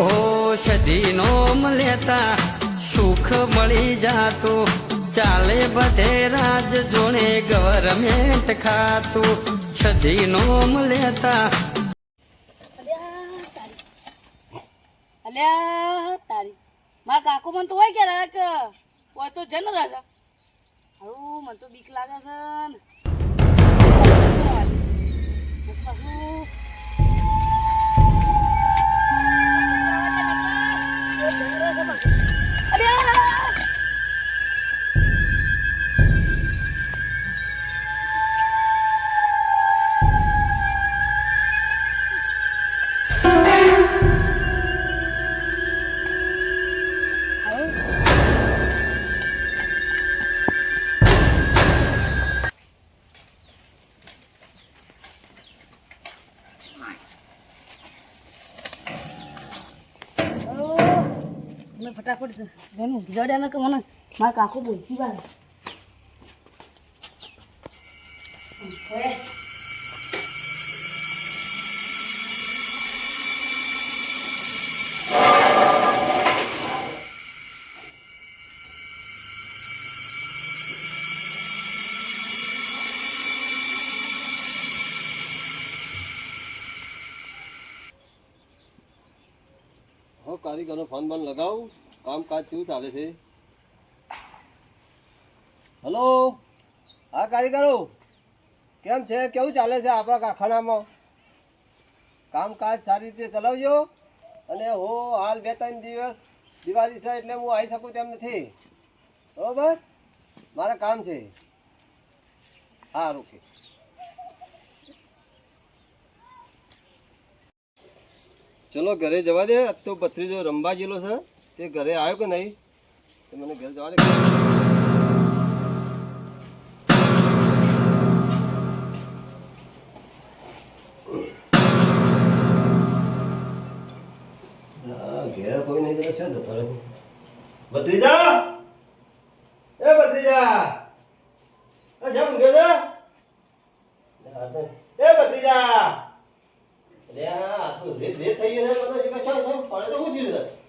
ઓ સદીનો લેતા સુખ મળી જાતું. ચાલે બધે રાજ જોણે ગવર્મેન્ટ ખાતું. સદીનો લેતા. અલ્યા, તારી. મારા કાકુ મન તો હોય કે રાક હોય તો જન રાજા. હારું, મન તો બીક લાગે છે મને ફટાફટ જનું જોડ્યા ને કે મને મારા કાકુ બોલતી હો કારીગરનો ફોન બંધ લગાવું? કામકાજ શું ચાલે છે? હલો હા, કારીગરો? કેમ છે? કેવું ચાલે છે આપણા કારખાનામાં? કામકાજ સારી રીતે ચલાવજો. અને હો, હાલ બે ત્રણ દિવસ દિવાળી છે એટલે હું આવી શકું તેમ નથી. બરોબર? મારે કામ છે. હા ઓકે ચલો, ઘરે જવા દે. તો ભત્રીજો રંબા જેલો છે. તે ઘરે આવ્યો કે નહીં તે મને ઘરે જવા ઘેર કોઈ નહીં તો શું જતો રહે છે? ભત્રીજા એ ભત્રીજા એ શેમ ઊંઘ્યો છે? એ ભત્રીજા અરે આ તો રેત રેત થઈ ગયો છે બધો શું શું શું પડે તો શું થયું છે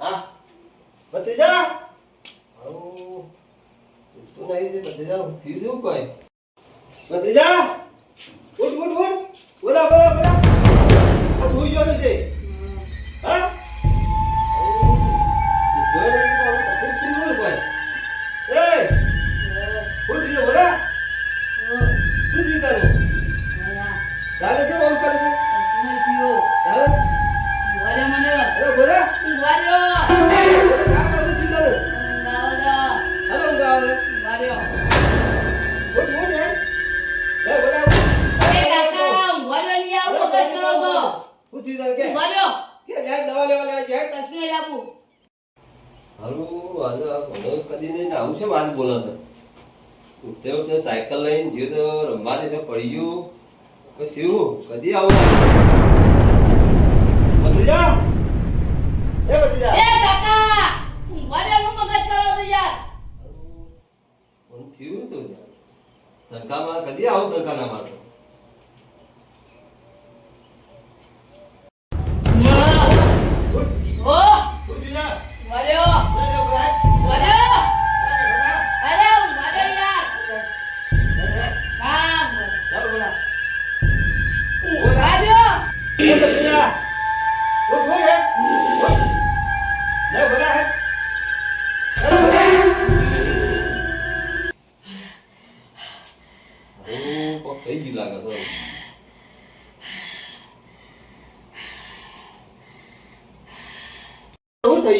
હા ભત્રીજા? આવું. તું નહીં તે ભત્રીજા થયું શું કોઈ. ભત્રીજા, ઉઠ ઉઠ ઉઠ. બોલા બોલા બોલા આ ભૂઈ ગયો છે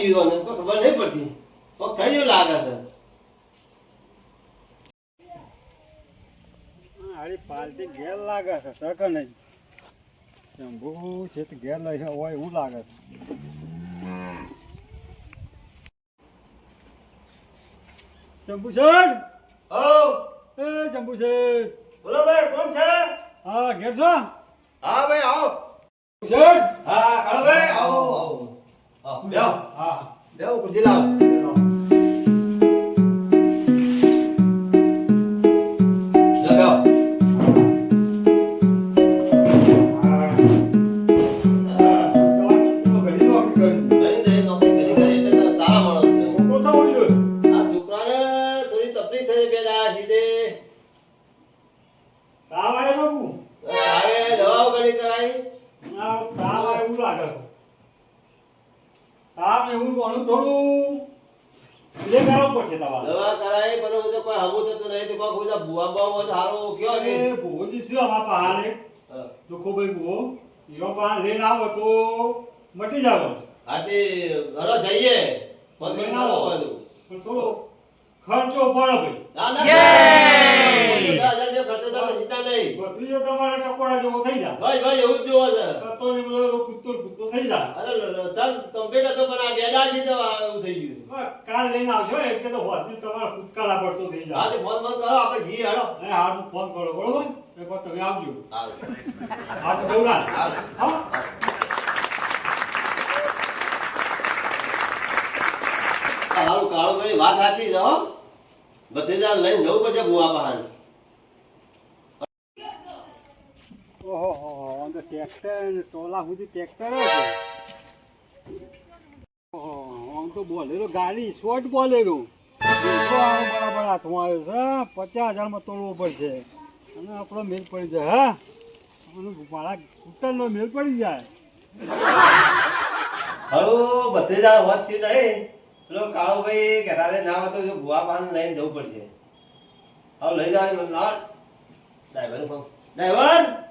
ગયું ને તો ખબર નહીં પડતી. તો થઈ ગયું લાગે છે આડી પાલટી ઘેર લાગે છે શંભુ તો ઘેર લઈ હોય એવું લાગે છે. શંભુ હો. એ બોલો ભાઈ કોણ છે? હા ઘેર છો? હા ભાઈ આવો. સર હા કાળો ભાઈ આવો આવો. આવો બેહો. હા બેહો ખુરશી લાવો તાવ આવે બાપુ તાવે દવાઓ કરી કરાવી તાવ આવે એવું લાગે તાપ એવું ઘણું થોડું. લે કરાવવું પડશે તમારે દવા કરાય પણ હું તો કોઈ હમું થતું નહીં તો કોઈ કોઈ ભૂવા બાવા હોય તો હારો કયો છે? એ ભોજી શું અમારા પહાડ તો. દુઃખોભાઈ ભૂવો. એવા પહાડ લઈને આવો તો મટી જાવ હા તે હલો જઈએ પણ ના આવો. પણ થોડો ખર્ચો પડે ભાઈ. ના ના જીતા નહીં. ભત્રીજો તમારે કપડા જેવો થઈ જા ભાઈ ભાઈ એવું જ જોવો છે. તો ને બધો કૂદતો કુત્તો થઈ જા અરે સર કમ્પ્યુટર તો પણ આ બેડા જી તો એવું થઈ ગયું કાલ લઈને આવજો એટલે તો હોતી તમારા કૂદકાલા પડતો થઈ હા જાય તે ફોન ફોન કરો આપણે જી હેડો. હાલ હું ફોન કરો બરોબર? એકવાર તમે આવજો. હા હા તો દેવલાલ હા. હારું કાળો કરી વાત સાચી હો. ભત્રીજા લઈને જવું પડશે ભૂવા પહાડ ઓહો આમ તો ટ્રેક્ટર ટોલા સુધી ટ્રેક્ટર છે ઓહો આમ તો બોલેરો ગાડી શોર્ટ બોલેરો બરાબર હાથમાં આવ્યો છે પચાસ હજારમાં તોડવો પડશે અને આપણો મેલ પડી જાય હા અને મારા કૂતરનો મેલ પડી જાય હારું ભત્રીજા વાત થયું નહીં પેલો કાળો ભાઈ કહેતા ના હતો જો ભૂવા પાન લઈને જવું પડશે હવે લઈ જવાનું લાવ ડ્રાઈવર ડ્રાઈવર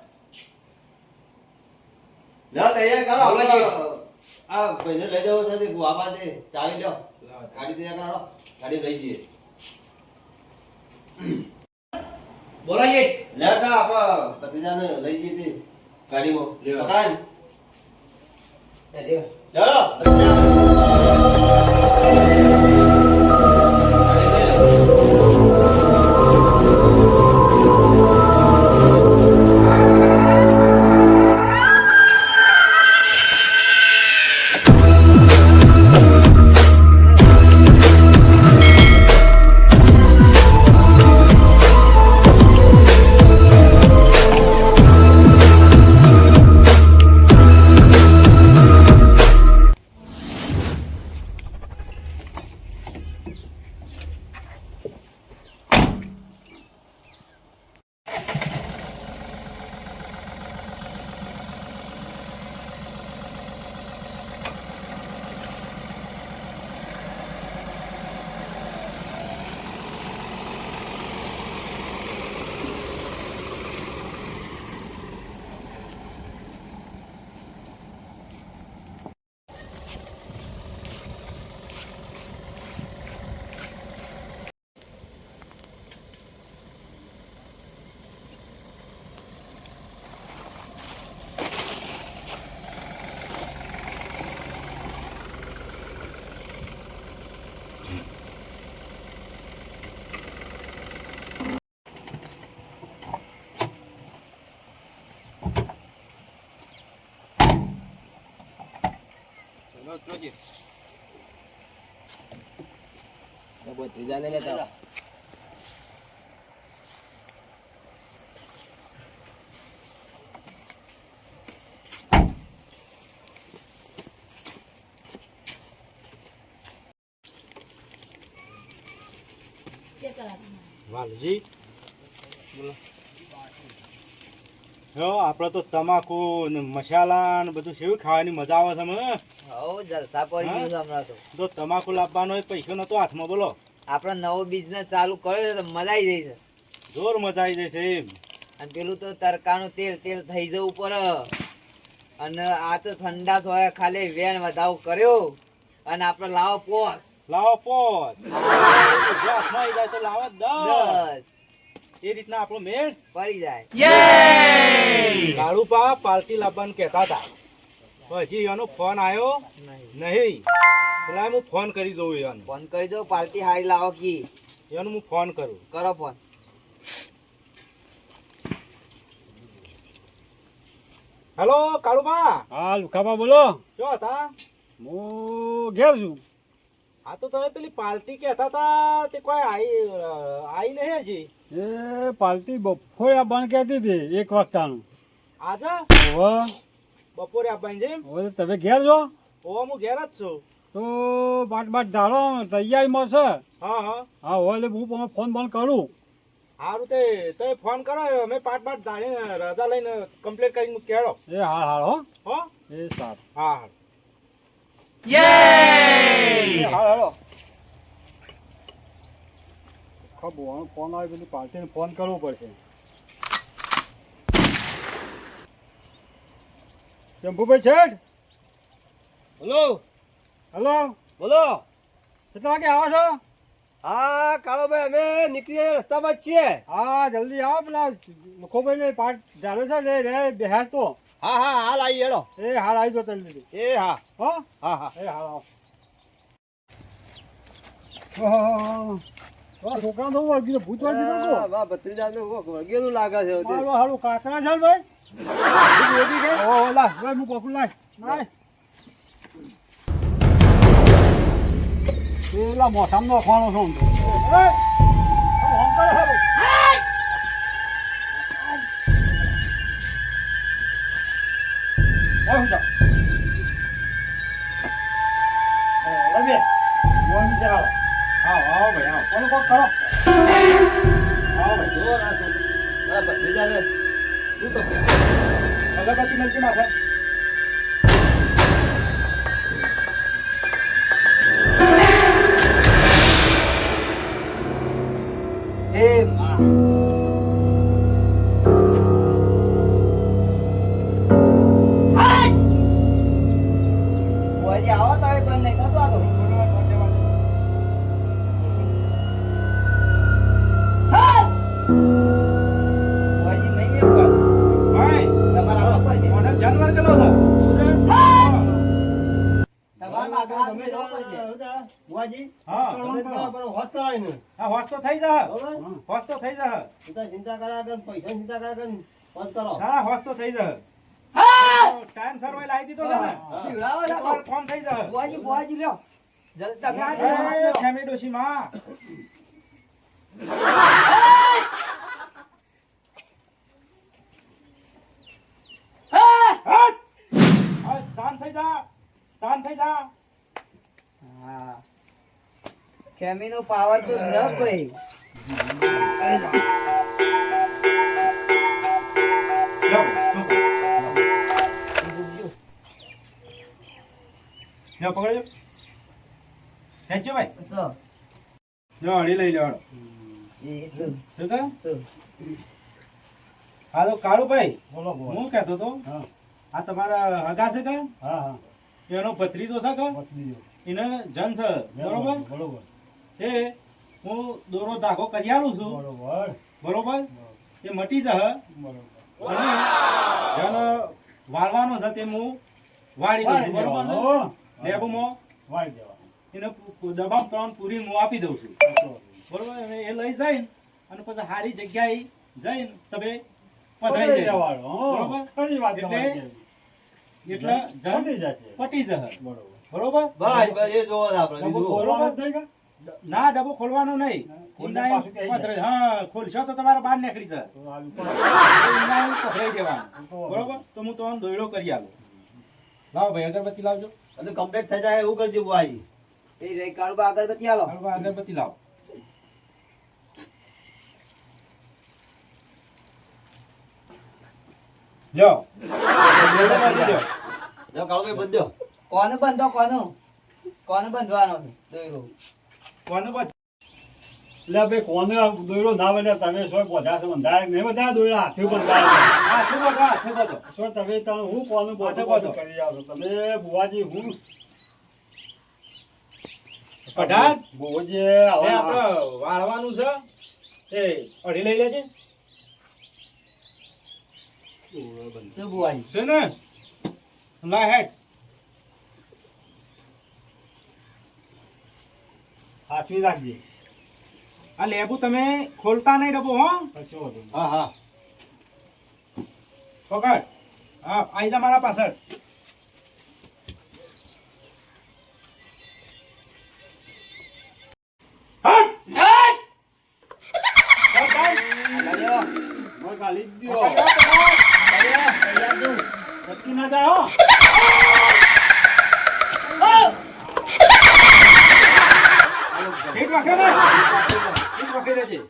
ના તૈયાર કરો આપણે આ ભાઈને લઈ જાવ ચાવી લ્યો ગાડી તૈયાર કરો ગાડી લઈ જઈએ. બોલાઈએ લેતા આપણા ભત્રીજાને લઈ જઈએ તે ગાડીમાં. પકડાય. ને? ચાલો ભત્રીજા. ત્રીજાને લેતા વાલજી? જો આપણે તો તમાકુ ને મસાલા ને બધું શેવું ખાવાની મજા આવે છે મને જલસા પડી ગયું હમણાં તો. જો તમાકુ લાવવાનો હોય પૈસો નતો હાથમાં બોલો. આપણે નવો બિઝનેસ ચાલુ કર્યો તો મજા આવી જાય છે. જોર મજા આવી જશે એમ. અને પેલું તો તરકાનું તેલ તેલ થઈ જવું પડે અને આ તો ઠંડા હોય ખાલી વેણ વધાવ કર્યો. અને આપણે લાવો પોસ. લાવો પોસ. હાથમાં જાય તો લાવો દસ. દસ. એ રીતના આપણો મેળ પડી જાય. પાર્ટી પાલટી લાવવાનું કહેતા હતા. પછી એનો ફોન આવ્યો નહીં. પેલા હું ફોન કરી જોઉં એનો ફોન કરી દો પાર્ટી હારી લાવો કી. એનો હું ફોન કરું. કરો ફોન. હેલો કાળુબા? હા લુખાબા બોલો. શું હતા? હું ઘેર છું. હા તો તમે પેલી પાર્ટી કહેતા હતા તે કોઈ આવી આવી નહીં હજી? એ પાલટી બપોરે બંધ કહેતી હતી એક વાગતાનું આજે? બપોરે આપવાની છે હવે તમે ઘેર છો? ઓ હું ઘેર જ છું. તો બાટ બાટ ઢાળો તૈયારીમાં છે? હા હા. હા હવે એટલે હું ફોન ફોન કરું. સારું તે તમે ફોન કરો અમે પાંચ પાંચ જાણીને રજા લઈને કમ્પ્લીટ કરીને કેળો. એ હા હા હો. હો? એ સારું. હા હા. યે હાલો હાલો. ખબર ફોન આવે પેલી પાર્ટીને ફોન કરવો પડશે. શંભુભાઈ છેઠ હલો. હલો? બોલો. કેટલા વાગે આવો છો? હા કાળોભાઈ અમે નીકળીએ રસ્તામાં જ છીએ. હા જલ્દી આવો પેલા લખોભાઈ ને પાટ ચાલે છે ને રે બેહાર તો. હા હા હાલ આવી હેડો. એ હાલ આવી જો જલ્દી એ હા. હો? હા હા. એ હાલ આવો. છોકરા નું વળગી ભૂત વળગી. વાહ, કોક વળગેલું લાગે છે હારું કાકરા છે ભાઈ? ઓહો, લાય, લાય, હું પકડું, લાય, લાય. પેલા મોસામાં નોખવાનો છું હું તો. એ, આમ હોમ કરે હારું. એ, હું જાઉં. એ, રમે. મોહન છે, આવો. આવો, આવો ભાઈ, આવો. કોનું કોક કરો. આવો ભાઈ. જુઓ ના તો. હા, ભત્રીજાને શું તકલીફ? અગરબત્તી મળતી માથે જા ચિંતા કર્યા વગર, પૈસાની ચિંતા કર્યા કરો. ના હોશ તો થઈ જા. ટાઈમ સર લાવી દીધો ને. પીવડાવો ને ફોન થઈ જા. બુઆજી બુઆજી લ્યો. જલ્દી તમે હાથ મેળવો, હાથ એ મેળવો. ખેમી ડોશી માં. શાંત થઈ જા શાંત થઈ જા. હા. ખેમીનો પાવર તો ન ભાઈ લો, ચૂપ. લો, પકડજો. ખેંચજો ભાઈ સો લો અડી લઈ લો શું કહે હાલો કાળુભાઈ બોલો બોલો હું કહેતો તો આ તમારા હગા છે કે? હા. હા એનો ભત્રીજો છે કે? એને જન છે બરોબર? બરોબર. તે હું દોરો ધાગો કરી આલું છું. બરોબર. બરોબર? એ મટી જશે બરોબર. અને વાળવાનો છે તે હું વાળી દઉં છું. બરોબર લેબમાં. વાળી દેવાનું. એને દબાણ ત્રણ પૂરી હું આપી દઉં છું. બરોબર? અને એ લઈ જાય અને પછી સારી જગ્યાએ જઈને તમે પધરાઈ જાય. બરોબર? એટલે. એટલે જન જશે. પટી જશે બરોબર. બરોબર? બસ, બસ, એ જોવા આપણે, બરોબર થઈ કે? ના ડબ્બો ખોલવાનો નહીં. હા ખોલશો તો તમારે બહાર નીકળી જાય. દેવાનું. બરોબર? તો હું તમને દોયડો કરી આવું લાવો ભાઈ અગરબત્તી લાવજો. અને complete થઈ જાય એવું કરજો ભાઈ. એ રે કાળુબા અગરબત્તી આલો. હાલો અગરબત્તી લાવો. જો. જો. કાળુભાઈ બંધો. કોને બંધો કોનું? કોને બંધવાનો દોયડો? દોયરો કોનું બધ- એટલે ભાઈ કોને દોયરો ના વળે તમે સો બધા છો બંધાય નહીં બધા દોયરા હાથે બંધાય હાથે બધો, હાથે બધો. સો તમે તમે હું કોનું બધું બધો. કરી જાવ છો તમે બુવાજી હું? અઢાર બુવાજી આવે હવે આપણે વાળવાનું છે. એ અઢી લઈ લેજે. બનશે બુવાજી? છે ને? લા હેડ. હાથવી રાખજે. આ લેબુ તમે ખોલતા નહીં ડબ્બો હો. હા હા. પકડ. હા આઈ જા મારા પાછળ. ગાલી ભટકી ના જાય હો ઠીક વાગે ને ઠીક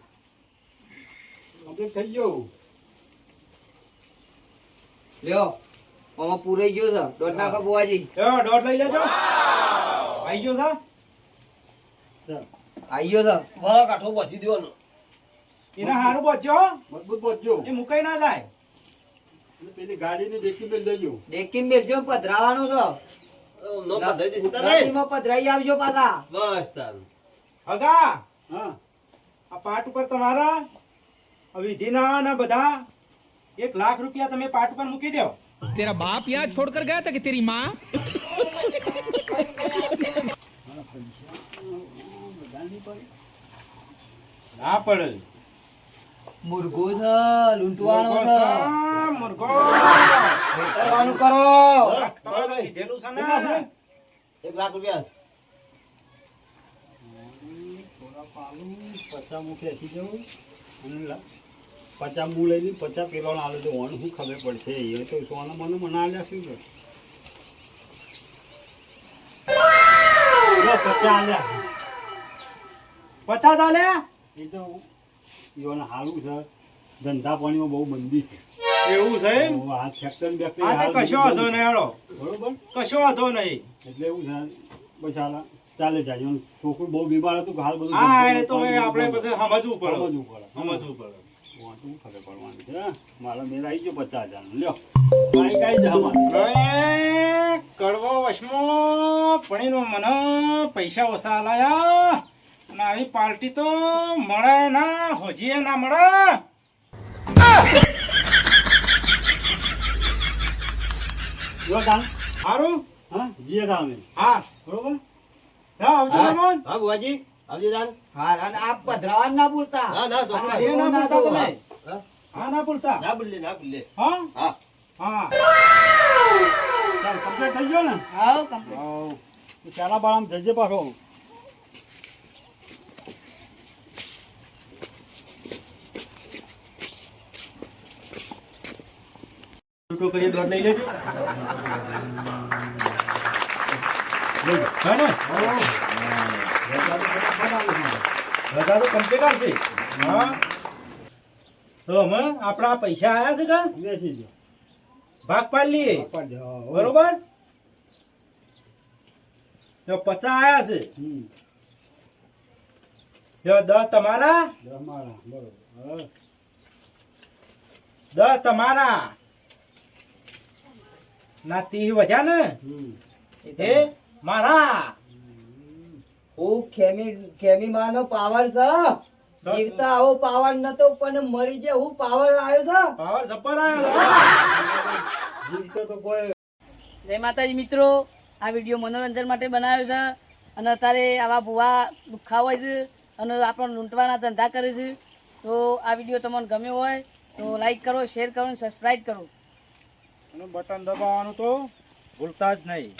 વાગે થઈ ગયું. લ્યો આમાં પૂરાઈ ગયો છે. દોઢ નાખો બુવાજી. લ્યો, દોઢ લઈ લેજો. આવી ગયો છે? આવી ગયો છે. મારા કાંઠો પહોંચી દેવાનો એને હારું પહોંચ્યો મજબૂત પહોંચ્યો એ મુકાઈ ના જાય. પેલી ગાડી ગાડીની દેખી બેલ લેજો દેખીને બેસજો પધરાવાનું છે નો પધારી દે ચિંતા નહીં નદીમાં પધરાઈ આવજો પાછા. બસ તાર. હગા હા. આ પાટ ઉપર તમારા વિધિના ના બધા એક લાખ રૂપિયા તમે પાટ ઉપર મૂકી દો. તેરા બાપ યાદ છોડકર ગયા હતા કે તેરી માં? ના પડે. મુર્ગો છે લૂંટવાનો છે. મુર્ગો કરો. એક લાખ રૂપિયા. પાલું પચાસ મું ખેંચી જવું. અને પચાસ મું લઈ લઈ પચાસ પેલો આલે તો ઓન શું ખબર પડશે? એ તો સોના મને મને આલ્યા શું લો, પચાસ આલ્યા. પચાસ આલ્યા? એ તો હાલું છે. ધંધા પાણીમાં બહુ મંદી છે. એવું છે આ ફેક્ટરી બેક્ટરી કશો વાંધો નહીં હેડો. બરોબર? કશો વાંધો નહીં. એટલે એવું છે. બસ હાલ ચાલે જાય છોકરું બહુ બીમાર હતું હાલ બધું હા એ તો આપણે પછી સમજવું પડે. સમજવું પડે સમજવું પડે. વાંચવું ખબર પડવાની છે મારા મેળ આવી ગયો પચાસ હજાર લ્યો. કાંઈ જ અમારે હવે કડવો વશમો પણીનો મને પૈસા ઓછા લાયા. અને આવી પાર્ટી તો મળે ના હોજીએ ના મળે. જો દાન સારું હા જીએ હા. બરોબર? હા આવજો. મહેમાન. હા બુવાજી આવજે દાન. હા અને આ પધરાવાનું ના ભૂલતા. ના ના ચોક્કસ. ના તમે. હા? હા ના ભૂલતા. ના ભૂલે ના ભૂલે હા? હા. હા. ચાલ કમ્પ્લીટ થઈ ગયો ને? કમ્પ્લીટ ચાલા બાળામાં જજે પાછો. છોકરીએ દોડ નહીં દોડ લઈ લેજો હા ને રજા તો કમ્પ્લીટ આવશે હા. તો અમે આપણા પૈસા આયા છે કા? બેસી જો ભાગ પાડી લઈએ. બરોબર? જો પચાસ આયા છે. જો દસ તમારા? દસ તમારા. ના તી વધ્યા ને. એ? મારા. હું ખેમી ખેમી માનો પાવર છે. જીવતા આવો પાવર નતો પણ મરી જે હું પાવર આવ્યો છે. પાવર જબર આવ્યો જીવતો તો કોઈ જય માતાજી મિત્રો આ વીડિયો મનોરંજન માટે બનાવ્યો છે. અને અત્યારે આવા ભૂવા દુઃખા હોય છે અને આપણને લૂંટવાના ધંધા કરે છે. તો આ વીડિયો તમને ગમ્યો હોય તો લાઈક કરો શેર કરો અને સબસ્ક્રાઈબ કરો. બટન દબાવવાનું તો ભૂલતા જ નહીં.